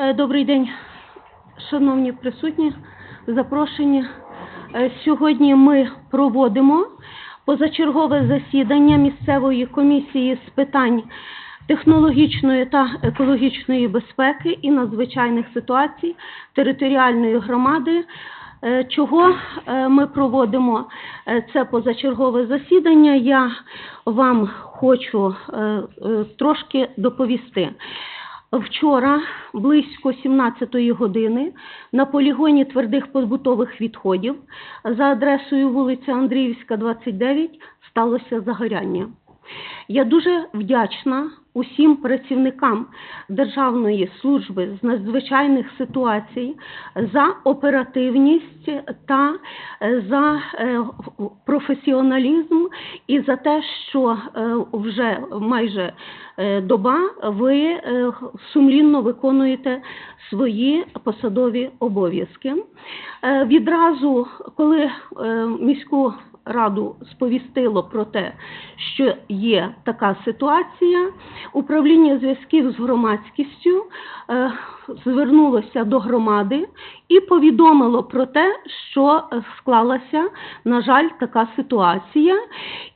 Е, Добрий день, шановні присутні, запрошені. Е, Сьогодні ми проводимо позачергове засідання місцевої комісії з питань технологічної та екологічної безпеки і надзвичайних ситуацій територіальної громади. Е, Чого ми проводимо це позачергове засідання? Я вам хочу трошки доповісти. Вчора близько 17-ї години на полігоні твердих побутових відходів за адресою вулиця Андріївська, 29 сталося загоряння. Я дуже вдячна усім працівникам Державної служби з надзвичайних ситуацій за оперативність та е, за е, професіоналізм і за те, що е, вже майже доба ви сумлінно виконуєте свої посадові обов'язки. Відразу, коли міську раду сповістило про те, що є така ситуація, управління зв'язків з громадськістю е, звернулося до громади і повідомило про те, що е, склалася, на жаль, така ситуація,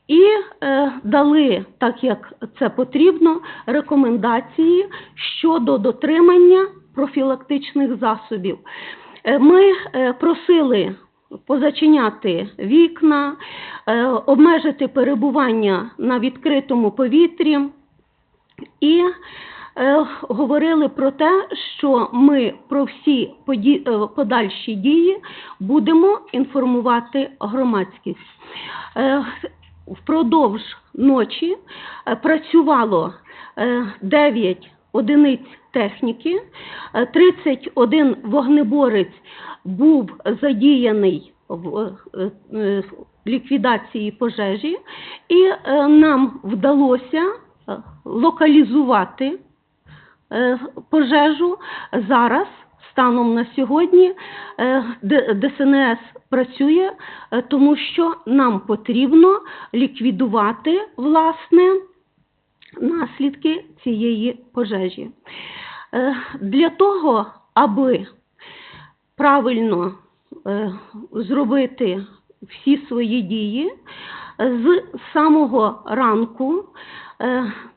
і е, дали, так як це потрібно, рекомендації щодо дотримання профілактичних засобів. Е, Ми просили позачиняти вікна, е, обмежити перебування на відкритому повітрі і е, говорили про те, що ми про всі е, подальші дії будемо інформувати громадськість. Впродовж ночі працювало е, 9 одиниць техніки, е, 31 вогнеборець був задіяний в е, е, ліквідації пожежі, і е, нам вдалося е, локалізувати е, пожежу зараз. Станом на сьогодні е, ДСНС працює, е, тому що нам потрібно ліквідувати власне наслідки цієї пожежі. Е, Для того, аби правильно е, зробити всі свої дії, з самого ранку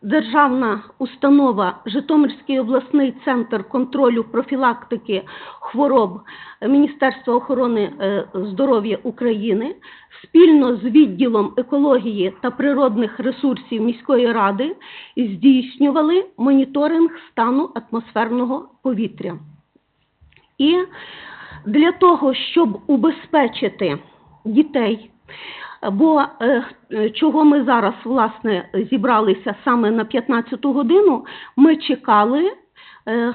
Державна установа Житомирський обласний центр контролю профілактики хвороб Міністерства охорони е, здоров'я України спільно з відділом екології та природних ресурсів міської ради здійснювали моніторинг стану атмосферного повітря. І для того, щоб убезпечити дітей, бо е, чого ми зараз власне зібралися саме на 15 годину, ми чекали е,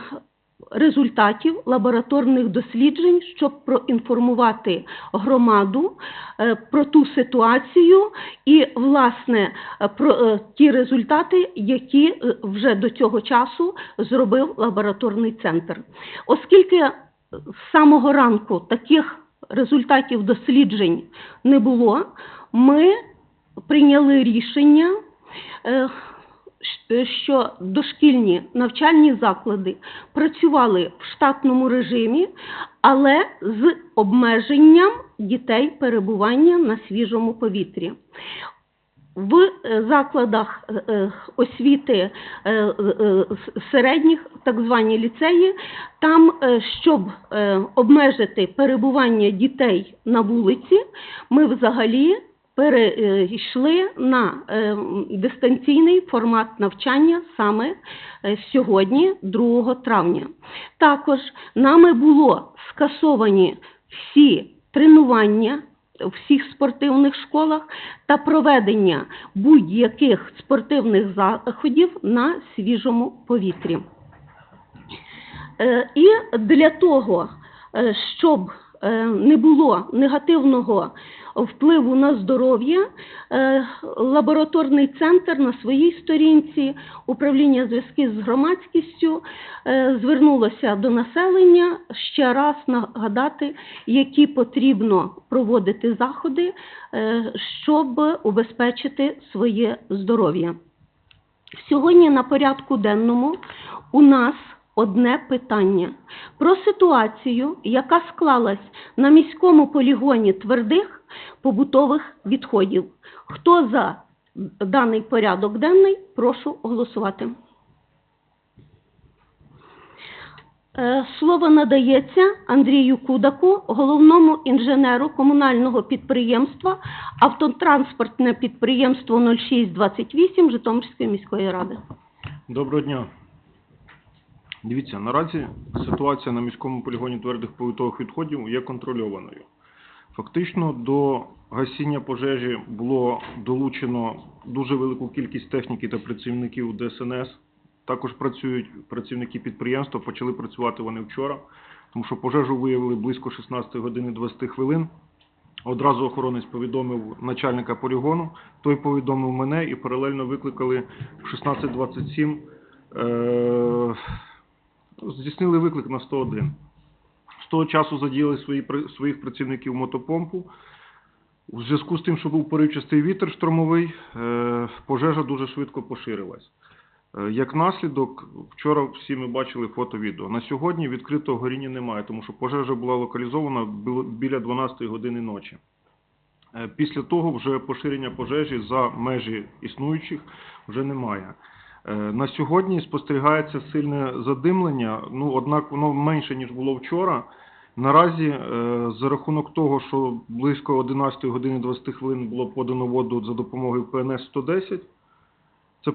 результатів лабораторних досліджень, щоб проінформувати громаду е, про ту ситуацію і, власне, про ті результати, які вже до цього часу зробив лабораторний центр. Оскільки з самого ранку таких результатів досліджень не було, ми прийняли рішення, е, що дошкільні навчальні заклади працювали в штатному режимі, але з обмеженням дітей перебування на свіжому повітрі. В е, закладах е, е, освіти середніх, так звані ліцеї, там, щоб обмежити перебування дітей на вулиці, ми взагалі перейшли на дистанційний формат навчання саме сьогодні, 2 травня. Також нами було скасовані всі тренування всіх спортивних школах та проведення будь-яких спортивних заходів на свіжому повітрі. Е, І для того, е, щоб е, не було негативного впливу на здоров'я, е, лабораторний центр на своїй сторінці управління зв'язків з громадськістю е, звернулося до населення ще раз нагадати, які потрібно проводити заходи, е, щоб убезпечити своє здоров'я. Сьогодні на порядку денному у нас одне питання про ситуацію, яка склалась на міському полігоні твердих побутових відходів. Хто за даний порядок денний, прошу голосувати. Е, Слово надається Андрію Кудаку, головному інженеру комунального підприємства автотранспортне підприємство 0628 Житомирської міської ради. Доброго дня. Дивіться, наразі ситуація на міському полігоні твердих побутових відходів є контрольованою. Фактично до гасіння пожежі було долучено дуже велику кількість техніки та працівників ДСНС. Також працюють працівники підприємства, почали працювати вони вчора, тому що пожежу виявили близько 16 години 20 хвилин. Одразу охоронець повідомив начальника полігону, той повідомив мене і паралельно викликали в 16.27, е, здійснили виклик на 101. Того часу задіяли свої, своїх працівників мотопомпу. У зв'язку з тим, що був поривчастий вітер штормовий, е, пожежа дуже швидко поширилась. Е, Як наслідок, вчора всі ми бачили фото-відео. На сьогодні відкритого горіння немає, тому що пожежа була локалізована біля 12 години ночі. Е, Після того вже поширення пожежі за межі існуючих вже немає. Е, На сьогодні спостерігається сильне задимлення, ну однак воно менше ніж було вчора. Наразі е, за рахунок того, що близько 11 години 20 хвилин було подано воду за допомогою ПНС 110. Це е,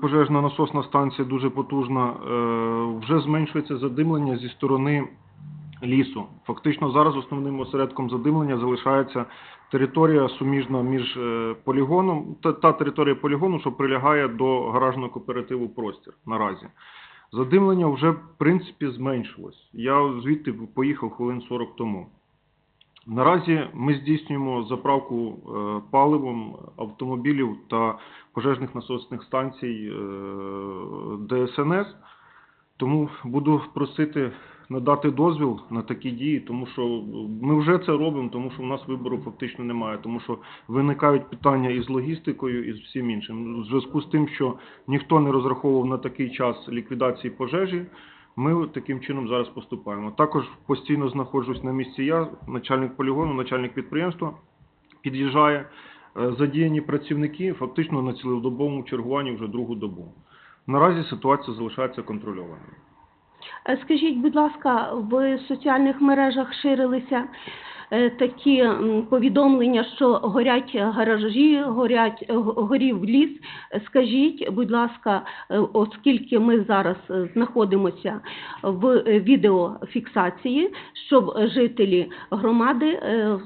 пожежна насосна станція дуже потужна. Вже зменшується задимлення зі сторони лісу. Фактично зараз основним осередком задимлення залишається територія суміжна між е, полігоном, та, та територія полігону, що прилягає до гаражного кооперативу простір наразі. Задимлення вже в принципі зменшилось. Я звідти поїхав хвилин 40 тому. Наразі ми здійснюємо заправку е, паливом автомобілів та пожежних насосних станцій е, ДСНС. Тому буду просити надати дозвіл на такі дії, тому що ми вже це робимо, тому що в нас вибору фактично немає, тому що виникають питання із логістикою і з всім іншим. У зв'язку з тим, що ніхто не розраховував на такий час ліквідації пожежі, ми таким чином зараз поступаємо. Також постійно знаходжусь на місці я, начальник полігону, начальник підприємства під'їжджає. Е, Задіяні працівники фактично на цілодобовому чергуванні вже другу добу. Наразі ситуація залишається контрольованою. Е, Скажіть, будь ласка, в соціальних мережах ширилися такі повідомлення, що горять гаражі, горять, е, горів ліс. Е, Скажіть, будь ласка, е, оскільки ми зараз е, знаходимося в е, відеофіксації, щоб жителі громади е,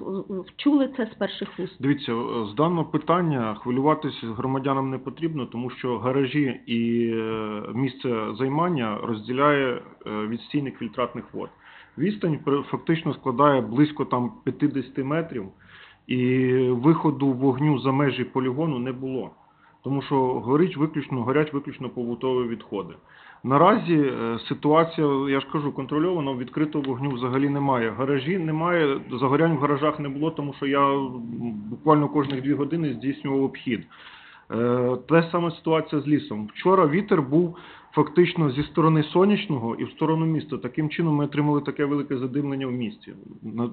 вчули це з перших вуст. Дивіться, е, з даного питання хвилюватися громадянам не потрібно, тому що гаражі і е, місце займання розділяє е, відстійник фільтратних вод. Відстань фактично складає близько там 50 метрів, і виходу вогню за межі полігону не було. Тому що горить виключно, горять виключно побутові відходи. Наразі е, ситуація, я ж кажу, контрольована, відкритого вогню взагалі немає. Гаражі немає, загорянь в гаражах не було, тому що я буквально кожних дві години здійснював обхід. Е, Та сама ситуація з лісом. Вчора вітер був фактично зі сторони сонячного і в сторону міста. Таким чином ми отримали таке велике задимлення в місті.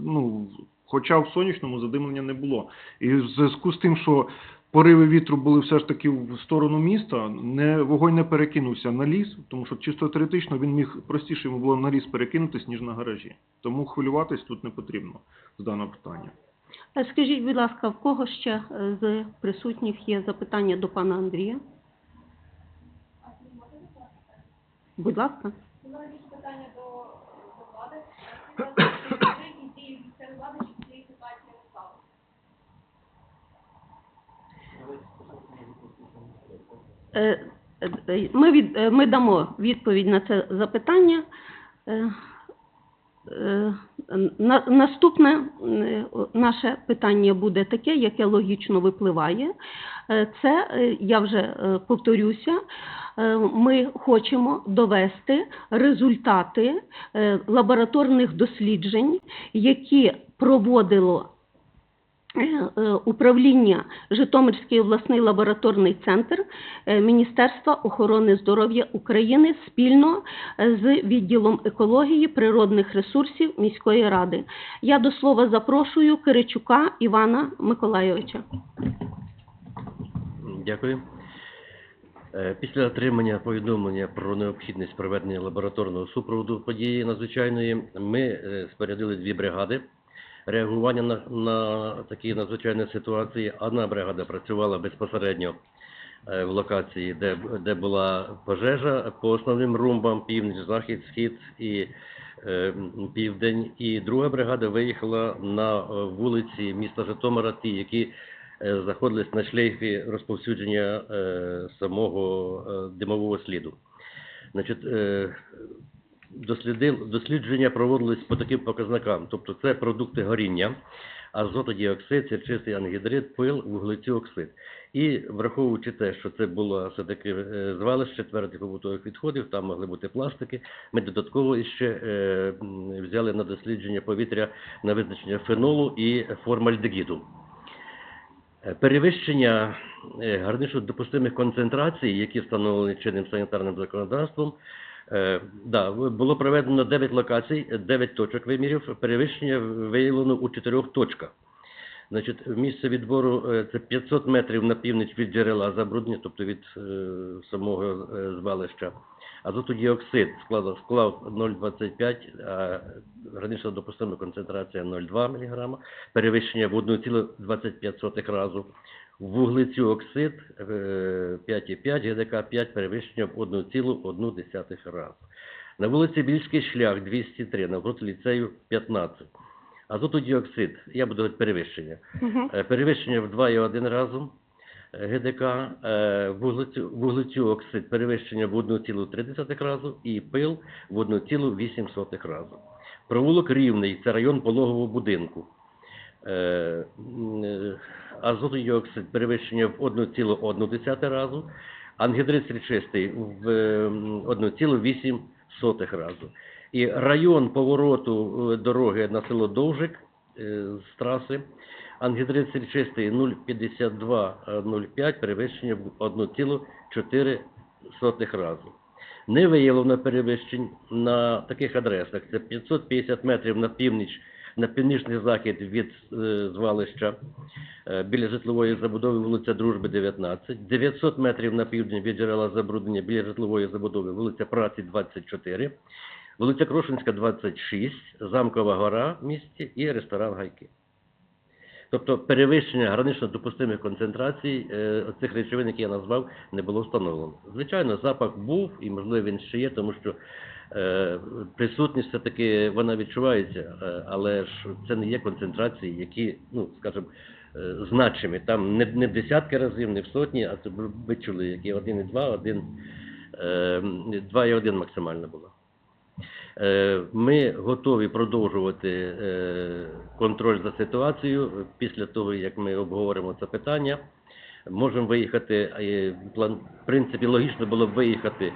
Ну, хоча в сонячному задимлення не було. І в зв'язку з тим, що пориви вітру були все ж таки в сторону міста, не, вогонь не перекинувся на ліс, тому що чисто теоретично він міг простіше йому було на ліс перекинутись, ніж на гаражі. Тому хвилюватись тут не потрібно з даного питання. Скажіть, будь ласка, в кого ще е, з присутніх є запитання до пана Андрія? Будь ласка. питання до, влади. Е, е, Ми, від, е, ми дамо відповідь на це запитання. На- Наступне наше питання буде таке, яке логічно випливає. Е, Це, е, я вже е, повторюся, ми хочемо довести результати лабораторних досліджень, які проводило управління Житомирський обласний лабораторний центр Міністерства охорони здоров'я України спільно з відділом екології природних ресурсів міської ради. Я до слова запрошую Киричука Івана Миколайовича. Дякую. Е, Після отримання повідомлення про необхідність проведення лабораторного супроводу події надзвичайної, ми е, спорядили дві бригади реагування на, на такі надзвичайні ситуації. Одна бригада працювала безпосередньо е, в локації, де, де була пожежа по основним румбам, північ, захід, схід і е, південь. І друга бригада виїхала на вулиці міста Житомира, ті, які знаходились на шлейфі розповсюдження е, самого е, димового сліду. Значить, е, дослідження проводились по таким показникам, тобто це продукти горіння, азотодіоксид, сірчистий ангідрид, пил, вуглецю. І враховуючи те, що це було все-таки е, звалище твердих побутових відходів, там могли бути пластики, ми додатково іще е, взяли на дослідження повітря на визначення фенолу і формальдегіду. Е, Перевищення гарнишу гарнично допустимих концентрацій, які встановлені чинним санітарним законодавством, е, да, було проведено 9 локацій, 9 точок вимірів, перевищення виявлено у 4 точках. Значить, місце відбору е, це 500 метрів на північ від джерела забруднення, тобто від е, самого е, звалища. Азотодіоксид склав, склав 0,25, а гранична допустима концентрація 0,2 мг, перевищення в 1,25 разу. Вуглецю оксид е, 5,5, ГДК 5, перевищення в 1,1 разу. На вулиці Більський шлях 203, навпроти ліцею 15. Азотодіоксид, я буду говорити перевищення. Е, Перевищення в 2,1 разу е, ГДК, е, вуглецю, вуглецю оксид перевищення в 1,3 разу і пил в 1,8 разу. Провулок Рівний, це район пологового будинку. Азотодіоксид перевищення в 1,1 разу, ангідрид срічистий в е, 1,8 разу. І район повороту е, дороги на село Довжик е, з траси ангідрид срічистий 0,5205 перевищення в 1,4 разу. Не виявлено перевищень на таких адресах. Це 550 метрів на північ, на північний захід від е, звалища біля житлової забудови вулиця Дружби 19, 900 метрів на південь від джерела забруднення біля житлової забудови вулиця Праці 24, вулиця Крошинська 26, Замкова гора в місті і ресторан Гайки. Тобто перевищення гранично допустимих концентрацій е, цих речовин, які я назвав, не було встановлено. Звичайно, запах був і, можливо, він ще є, тому що е, присутність все-таки вона відчувається, е, але ж це не є концентрації, які, ну, скажімо, е, значимі. Там не, не в десятки разів, не в сотні, а це ви чули, які 1,2, 1, е, 2,1 максимально було. Е, Ми готові продовжувати е, контроль за ситуацією після того, як ми обговоримо це питання. Можемо виїхати, е, в принципі, логічно було б виїхати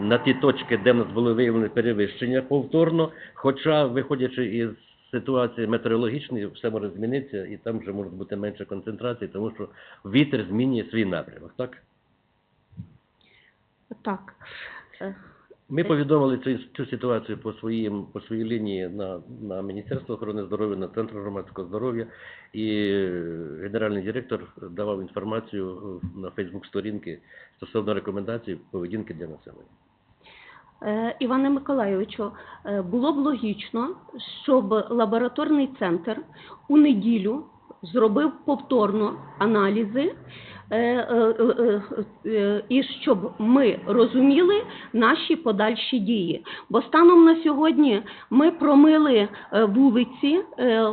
на ті точки, де в нас було виявлено перевищення повторно, хоча, виходячи із ситуації метеорологічної, все може змінитися, і там вже може бути менше концентрації, тому що вітер змінює свій напрямок. Так? Так. Ми повідомили цю, цю ситуацію по своїм по своїй лінії на, на Міністерство охорони здоров'я, на Центр громадського здоров'я, і генеральний директор давав інформацію на Фейсбук-сторінки стосовно рекомендацій поведінки для населення. Е, Іване Миколайовичу, е, було б логічно, щоб лабораторний центр у неділю зробив повторно аналізи, і щоб ми розуміли наші подальші дії. Бо станом на сьогодні ми промили е, вулиці, е,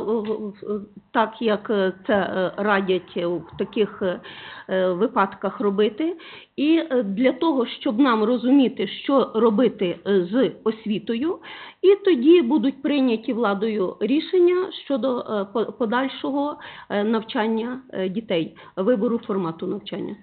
так як е, це е, радять в таких е, е, випадках робити. І е, для того, щоб нам розуміти, що робити е, з освітою, і тоді будуть прийняті владою рішення щодо е, по- подальшого е, навчання е, дітей, вибору формату навчання.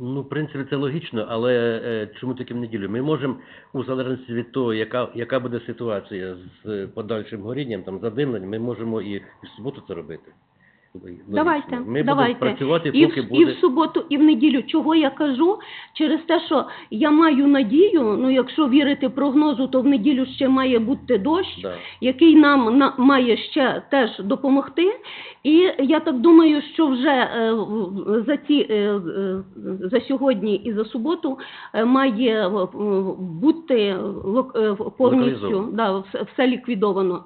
Ну, в принципі, це логічно, але чому тільки в неділю? Ми можемо, у залежності від того, яка, яка буде ситуація з подальшим горінням, там, задимленням, ми можемо і в суботу це робити. Логічно. Давайте, Ми давайте. будемо працювати, І в, поки і в суботу, і в неділю. Чого я кажу? Через те, що я маю надію, ну якщо вірити прогнозу, то в неділю ще має бути дощ, Да. який нам на, має ще теж допомогти. І я так думаю, що вже е, за ці е, е, за сьогодні і за суботу е, має е, бути лок- е, повністю да, все ліквідовано.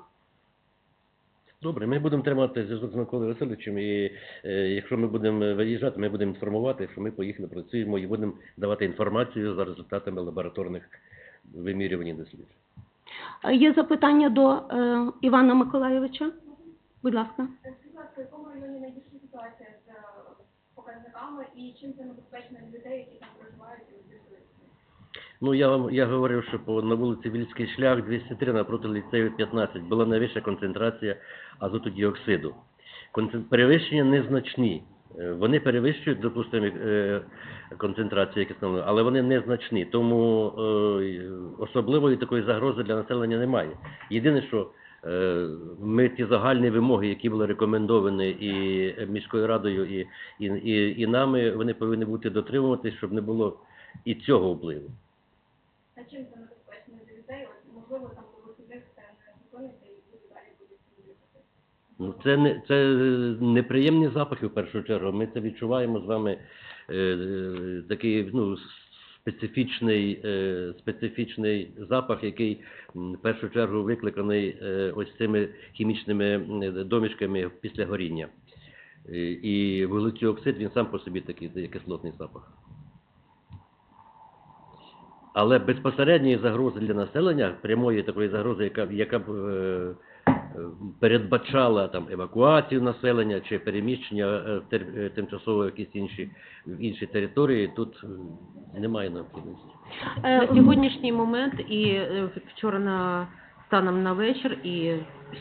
Добре, ми будемо тримати зв'язок з Миколою Васильовичем, і е, якщо ми будемо виїжджати, ми будемо інформувати, що ми поїхали, працюємо і будемо давати інформацію за результатами лабораторних вимірювань і досліджень. Є запитання до е, Івана Миколайовича? Будь ласка. Скажіть, будь ласка, в якому районі найбільша ситуація з е, показниками і чим це небезпечно для людей, які там проживають і? Ну, я вам я говорив, що по на вулиці Вільський шлях 203 напроти ліцею 15 була найвища концентрація азоту діоксиду. Концен- Перевищення незначні. Е, Вони перевищують допустимо е, концентрацію кисленого, але вони незначні. Тому е, особливої такої загрози для населення немає. Єдине, що ми ті загальні вимоги, які були рекомендовані і міською радою, і, і, і, і нами, вони повинні бути дотримуватись, щоб не було і цього впливу. А чим це небезпечно для людей? От, можливо, там у вихідних це і люди далі їхати. Ну, це не це е, неприємні запахи в першу чергу. Ми це відчуваємо з вами е, е, такий ну, специфічний, е, специфічний запах, який в першу чергу викликаний е, ось цими хімічними домішками після горіння. І вуглецю оксид він сам по собі такий кислотний запах. Але безпосередньої загрози для населення, прямої такої загрози, яка, яка б е, передбачала там евакуацію населення чи переміщення е, е, тимчасово якісь інші в інші території, тут немає необхідності. Е, На сьогоднішній момент і е, вчора на станом на вечір і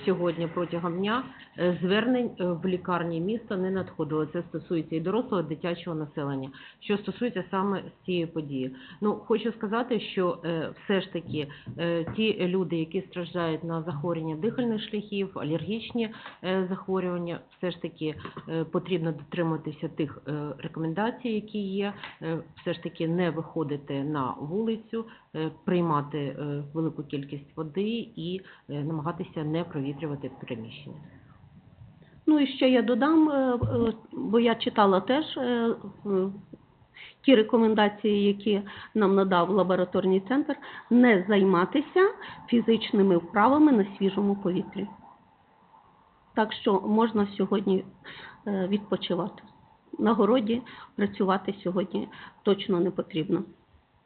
сьогодні протягом дня е, звернень е, в лікарні міста не надходило. Це стосується і дорослого, і дитячого населення. Що стосується саме цієї події, ну хочу сказати, що е, все ж таки ті люди, які страждають на захворювання дихальних шляхів, алергічні захворювання, все ж таки потрібно дотримуватися тих рекомендацій, які є, все ж таки не виходити на вулицю, приймати велику кількість води і намагатися не провітрювати приміщення. Ну і ще я додам, е, е, бо я читала теж е, ті рекомендації, які нам надав лабораторний центр, не займатися фізичними вправами на свіжому повітрі. Так що можна сьогодні відпочивати. На городі працювати сьогодні точно не потрібно.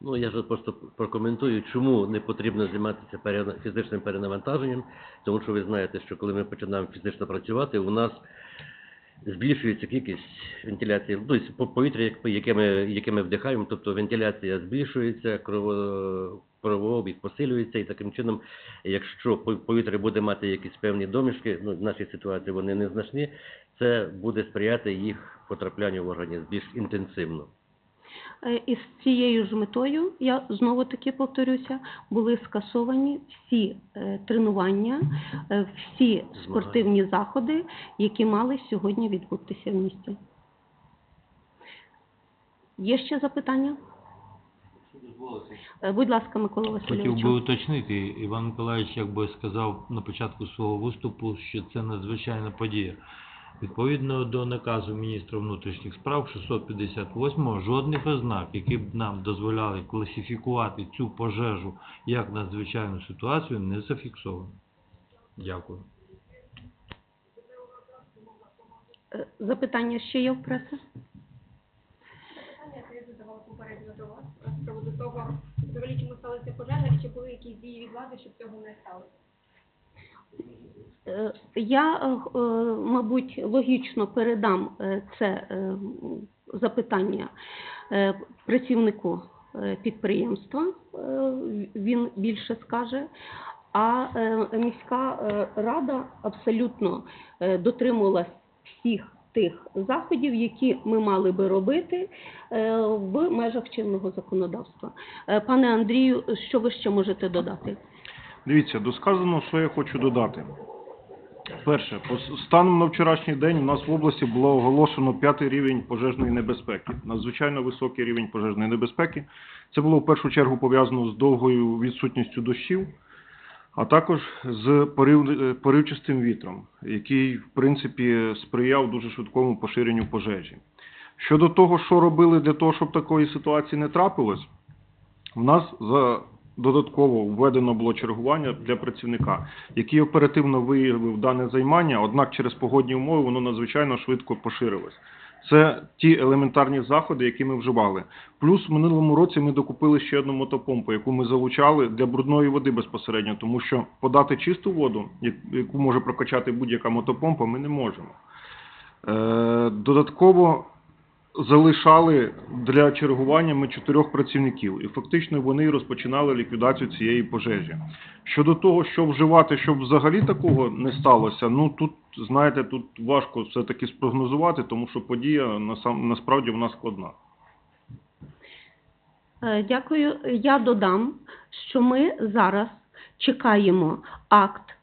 Ну, я ж просто прокоментую, чому не потрібно займатися фізичним перенавантаженням, тому що ви знаєте, що коли ми починаємо фізично працювати, у нас збільшується кількість вентиляції, тобто повітря, яке ми, яке ми вдихаємо, тобто вентиляція збільшується, крово, кровообіг посилюється, і таким чином, якщо повітря буде мати якісь певні домішки, ну, в нашій ситуації вони незначні, це буде сприяти їх потраплянню в організм більш інтенсивно. Е, І з цією ж метою, я знову таки повторюся, були скасовані всі е, тренування, е, всі спортивні заходи, які мали сьогодні відбутися в місті. Є ще запитання? Будь ласка, Микола Хотів би уточнити, Іван Миколаївич якби сказав на початку свого виступу, що це надзвичайна подія. Відповідно до наказу міністра внутрішніх справ 658 жодних ознак, які б нам дозволяли класифікувати цю пожежу як надзвичайну ситуацію, не зафіксовано. Дякую. Е, Запитання ще є в преси? Питання, яке я задавала попередньо до вас е, з приводу того, взагалі чому сталася пожежа і чи були якісь дії від влади, щоб цього не сталося. Е, Я, е, е, мабуть, логічно передам це запитання працівнику підприємства, він більше скаже. А міська рада абсолютно дотримувалась всіх тих заходів, які ми мали би робити в межах чинного законодавства. Пане Андрію, що ви ще можете додати? Дивіться, до сказаного, що я хочу додати. Перше, станом на вчорашній день у нас в області було оголошено п'ятий рівень пожежної небезпеки. Надзвичайно високий рівень пожежної небезпеки. Це було в першу чергу пов'язано з довгою відсутністю дощів, а також з порив, поривчастим вітром, який, в принципі, сприяв дуже швидкому поширенню пожежі. Щодо того, що робили для того, щоб такої ситуації не трапилось, в нас за додатково введено було чергування для працівника, який оперативно виявив дане займання, однак через погодні умови воно надзвичайно швидко поширилось. Це ті елементарні заходи, які ми вживали. Плюс в минулому році ми докупили ще одну мотопомпу, яку ми залучали для брудної води безпосередньо, тому що подати чисту воду, яку може прокачати будь-яка мотопомпа, ми не можемо. Е, Додатково залишали для чергування ми чотирьох працівників, і фактично вони розпочинали ліквідацію цієї пожежі. Щодо того, що вживати, щоб взагалі такого не сталося, ну тут знаєте, тут важко все-таки спрогнозувати, тому що подія насправді вона складна. Е, Дякую. Я додам, що ми зараз чекаємо акт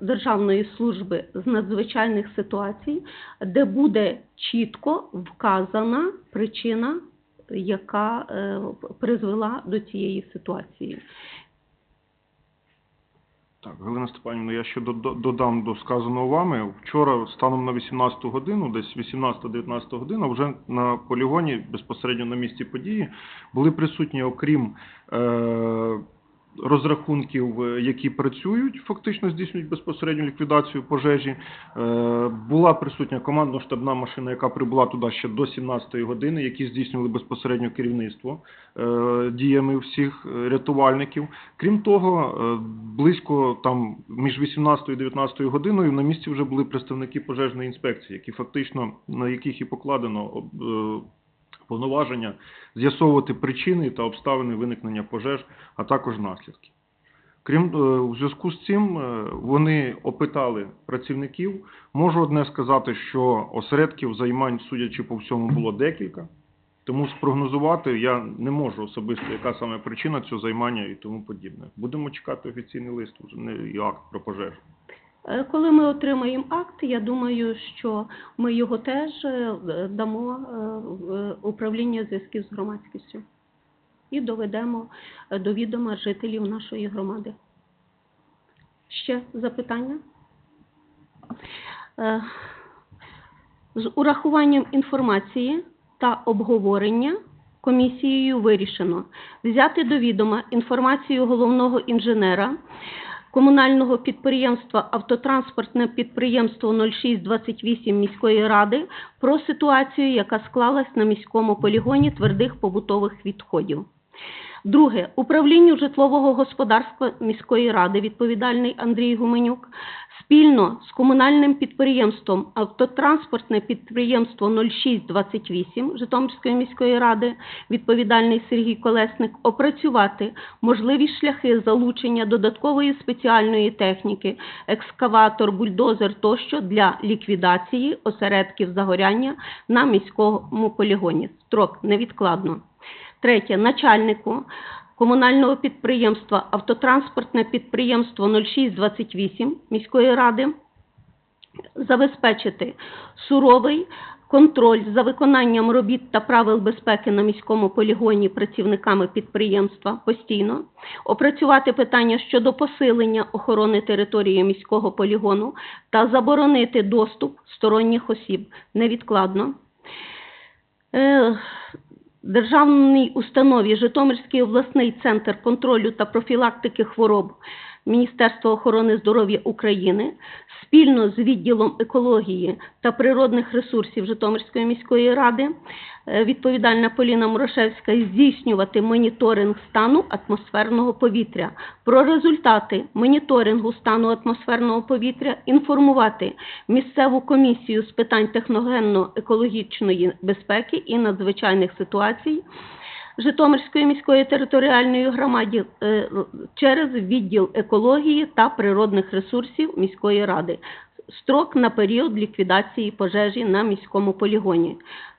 Державної служби з надзвичайних ситуацій, де буде чітко вказана причина, яка е, призвела до цієї ситуації. Так, Галина Степанівна, я ще додам до сказаного вами. Вчора, станом на 18 годину, десь 18-19 година, вже на полігоні, безпосередньо на місці події, були присутні, окрім е- розрахунків, е, які працюють, фактично здійснюють безпосередню ліквідацію пожежі. Е- була присутня командно-штабна машина, яка прибула туди ще до 17 години, які здійснювали безпосередньо керівництво е- діями всіх рятувальників. Крім того, близько там між 18 і 19 годиною на місці вже були представники пожежної інспекції, які фактично на яких і покладено повноваження з'ясовувати причини та обставини виникнення пожеж, а також наслідки. Крім е, у зв'язку з цим, е, вони опитали працівників. Можу одне сказати, що осередків займань, судячи по всьому, було декілька. Тому спрогнозувати я не можу особисто, яка саме причина цього займання і тому подібне. Будемо чекати офіційний лист і акт про пожежу. Е, Коли ми отримаємо акт, я думаю, що ми його теж е, дамо е, в управління зв'язків з громадськістю і доведемо до відома жителів нашої громади. Ще запитання? З урахуванням інформації та обговорення комісією вирішено взяти до відома інформацію головного інженера комунального підприємства Автотранспортне підприємство 0628 міської ради про ситуацію, яка склалась на міському полігоні твердих побутових відходів. Друге, управлінню житлового господарства міської ради, відповідальний Андрій Гуменюк, спільно з комунальним підприємством Автотранспортне підприємство 0628 Житомирської міської ради, відповідальний Сергій Колесник, опрацювати можливі шляхи залучення додаткової спеціальної техніки, екскаватор, бульдозер тощо для ліквідації осередків загоряння на міському полігоні. Строк невідкладно. Третє. Начальнику комунального підприємства Автотранспортне підприємство 0628 міської ради забезпечити суровий контроль за виконанням робіт та правил безпеки на міському полігоні працівниками підприємства постійно, опрацювати питання щодо посилення охорони території міського полігону та заборонити доступ сторонніх осіб невідкладно. Державній установі Житомирський обласний центр контролю та профілактики хвороб Міністерства охорони здоров'я України спільно з відділом екології та природних ресурсів Житомирської міської ради е, відповідальна Поліна Морошевська здійснювати моніторинг стану атмосферного повітря. Про результати моніторингу стану атмосферного повітря інформувати місцеву комісію з питань техногенно-екологічної безпеки і надзвичайних ситуацій Житомирської міської територіальної громади е, через відділ екології та природних ресурсів міської ради. строк на період ліквідації пожежі на міському полігоні.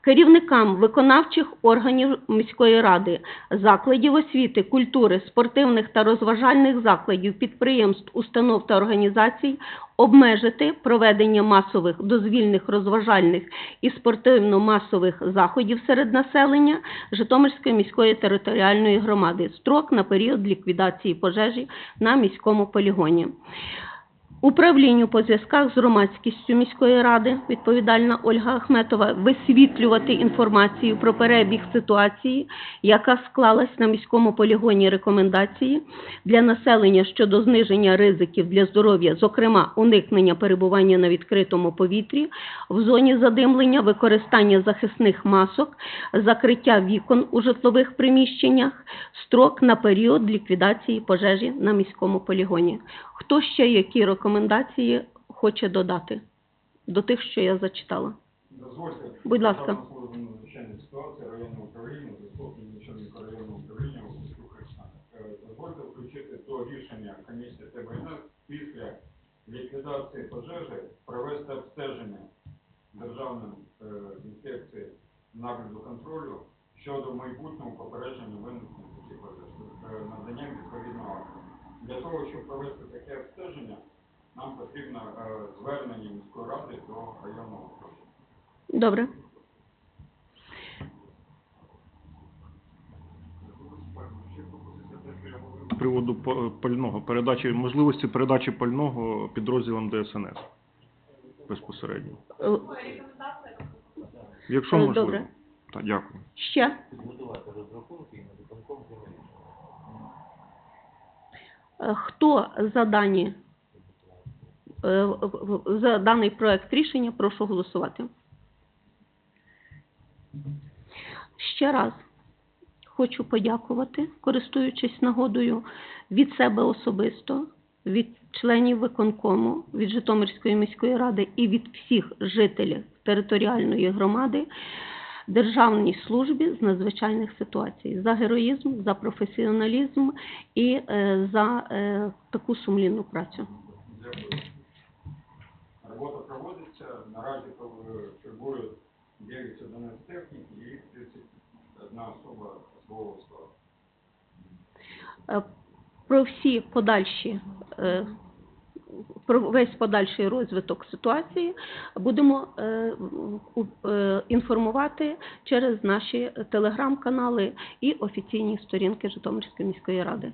Керівникам виконавчих органів міської ради, закладів освіти, культури, спортивних та розважальних закладів, підприємств, установ та організацій обмежити проведення масових дозвільних розважальних і спортивно-масових заходів серед населення Житомирської міської територіальної громади. Строк на період ліквідації пожежі на міському полігоні. Управлінню по зв'язках з громадськістю міської ради, відповідальна Ольга Ахметова, висвітлювати інформацію про перебіг ситуації, яка склалась на міському полігоні рекомендації для населення щодо зниження ризиків для здоров'я, зокрема уникнення перебування на відкритому повітрі, в зоні задимлення, використання захисних масок, закриття вікон у житлових приміщеннях, строк на період ліквідації пожежі на міському полігоні. Хто ще які рекомендації хоче додати до тих, що я зачитала? Дозвольте, Будь ласка. надзвичайної ситуації районного управління, начальника районного управління Дозвольте включити до рішення комісії ТБН після ліквідації пожежі провести обстеження Державної е, інспекції нагляду контролю щодо майбутнього попередження виникнення таких пожеж, е, надання відповідного акту. Для того, щоб провести таке обстеження, нам потрібно е, звернення міської ради до районного управління. Добре. з приводу пального, передачі, можливості передачі пального підрозділам ДСНС безпосередньо. Е, Якщо Е, можливо. добре. Так, дякую. Ще Підготувати розрахунки і на виконком. Хто за дані за даний проект рішення, прошу голосувати. Ще раз хочу подякувати, користуючись нагодою від себе особисто, від членів виконкому, від Житомирської міської ради і від всіх жителів територіальної громади Державній службі з надзвичайних ситуацій за героїзм, за професіоналізм і е, за е, таку сумлінну працю. Дякую. Робота проводиться. Наразі прибує 9 одиниць техніки і 31 особа особового складу. Е, Про всі подальші е, про весь подальший розвиток ситуації будемо е, інформувати через наші телеграм-канали і офіційні сторінки Житомирської міської ради.